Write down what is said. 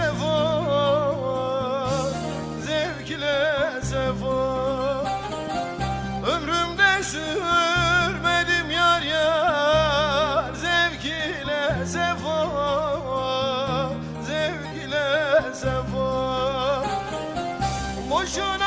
sefa Zevk ile sefa Ömrümde sürmedim yar yar Zevk ile sefa Zevk ile sefa Boşuna